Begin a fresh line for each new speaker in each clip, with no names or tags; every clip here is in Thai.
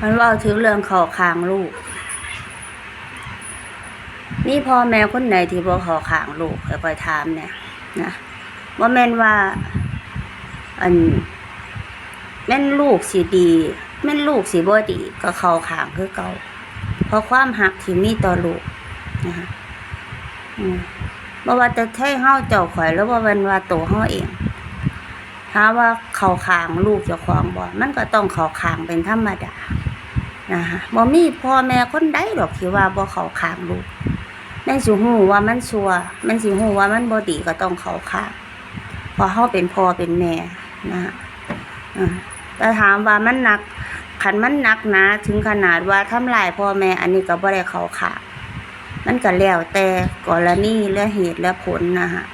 มันเว่าถึงเรื่องเขาคางลูก นี่พ่อแม่คนไหนที่บ่เขาคางลูกค่อยๆถามเนี่ยนะว่าแม่นว่า อัน แม่นลูกสิดี แม่นลูกสิบ่ดี ก็เขาขางคือเก่าเพราะความหักที่มีต่อลูกนะคะอืมบ่ว่าจะใช่เฮาเจ้าข่อยหรือว่าเป็นว่าตัวเฮาเองถ้าว่าเขาขางลูกเจ้าของบ่มันก็ต้องเขาขางเป็นธรรมดา นะคะบ่มีพ่อแม่คนใดดอกที่ว่าบ่เขาขางลูกแม่นสิฮู้ว่ามันชั่วแม่นสิฮู้ว่ามันบ่ดีก็ต้องเขาขางพราะเฮาเป็นพ่อเป็นแม่นะคะแต่ถามว่ามันหนักขันมันหนักนะถึงขนาดว่าทำลายพ่อแม่อันนี้ก็บ่ได้เขาขามันก็แล้วแต่กรณีและเหตุและผลนะฮะ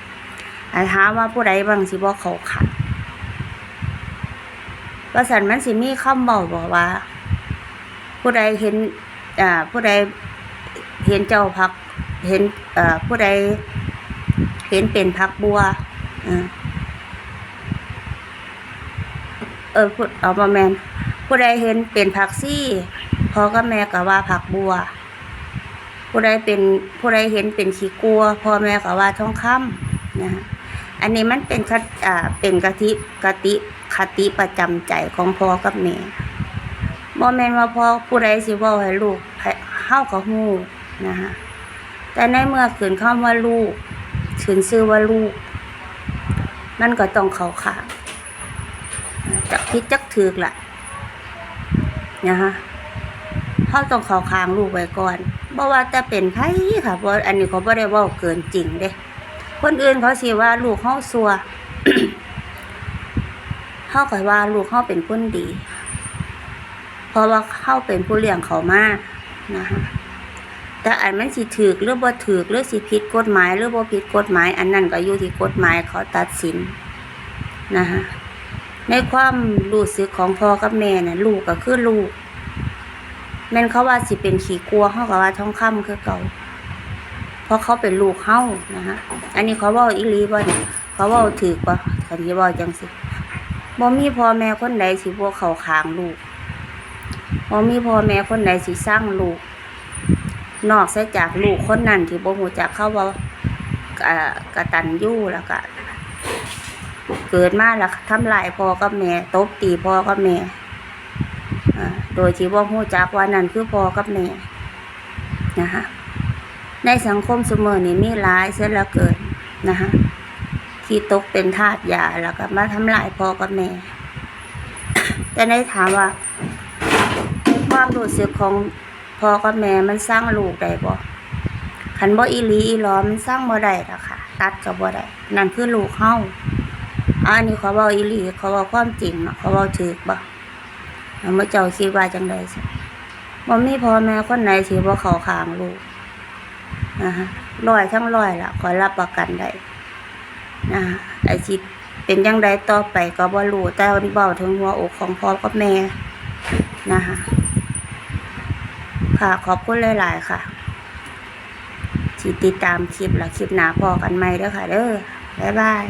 อันถามว่าผู้ใดบางสิบ่เขาขาว่าสันมันสิมีคำบอกบอกว่า ผู้ใดเห็นอ่าผู้ใดเห็นเจ้าพักเห็นอ่อผู้ใดเห็นเป็นพักบัวเออพูดเอามาแมนผู้ใดเห็นเป็นผักซี่พอกับแม่ก็ว่าผักบัว ผู้ใดเป็นผู้ใดเห็นเป็นขี้กัวพอแม่ก็ว่าทองคำนะอันนี้มันเป็นคตอ่าเป็นกะทิกะติคติประจำใจของพ่อกับแม่ บ่แม่นว่าพ่อผู้ใดสิเว้าให้ลูกให้เฮาก็ฮู้นะฮะแต่ในเมื่อขืนคำว่าลูกขืนชื่อว่าลูก มันก็ต้องเขาข้างจักพิดจักถือกละนะฮะเขาต้องเขาคางลูกไว้ก่อนบ่ว่าจะเป็นไผค่ะเพราะอันนี้เขาบ่ได้เว่าเกินจริงเด้คนอื่นเขาสิว่าลูกเขาซัวเขาก็ว่าลูกเขาเป็นคนดี ราะว่าเข้าเป็นผู้เลี้ยงเขามานะคะแต่อันมันสิถือกหรือบ่ถือกหรือสิผิดกฎหมายหรือบ่ผิดกฎหมาย อันนั้นก็อยู่ที่กฎหมายเขาตัดสินนะคะในความรู้สึกของพ่อกับแม่น่ะลูกก็คือลูกแม่นเขาว่าสิเป็นขี้กลัวเขาก็ว่าท้องค่ำคือเก่าเพราะเขาเป็นลูกเฮานะฮะอันนี้เขาว่าอีลีบ่เนี่ยเขาว่าถือบ่คันที่ว่าจังสิบ่มีพ่อแม่คนใดสิบ่เขาขางลูก บ่มีพ่อแม่คนใดสิสร้างลูก นอกเสียจากลูกคนนั้นที่บ่ฮู้จักเข้าว่าอ่ากตัญญูแล้วก็เกิดมาแล้วทำลายพ่อกับแม่ตบตีพ่อกับแม่โดยที่ว่หูจักว่านั่นคือพ่อกับแม่นะคะในสังคมเสมอนี่มีหลายเสียเหลือเกินนะคะที่ตกเป็นทาสยาแล้วก็มาทำลายพ่อกับแม่แต่ในถามว่า ความรู้สึกของพ่อกับแม่มันสร้างลูกได้บ่ขันบ่อีหลีอีหลอมันสร้างบ่ได้หรอกค่ะ ตัดก็บ่ได้นั่นคือลูกเฮาอันนี้เขาเว้าอีหลีเขาเว้าความจริงเนาะเขาเว้าถูกบ่แล้วมื่อเจ้าคิดว่าจังไดสิบ่มีพ่อแม่คนไหนสิบ่เขาขางลูกนะฮะร้อยทั้งร้อยล่ะขอรับประกันได้นะไอ้สิเป็นจังไดต่อไปก็บ่รู้แต่วันเว้าถึงหัวอกของพ่อกับแม่นะฮะ ค่ะ ขอบคุณหลายๆค่ะ ที่ติดตามคลิปและคลิปหน้าพอกันใหม่เด้อค่ะ เด้อบ๊ายบาย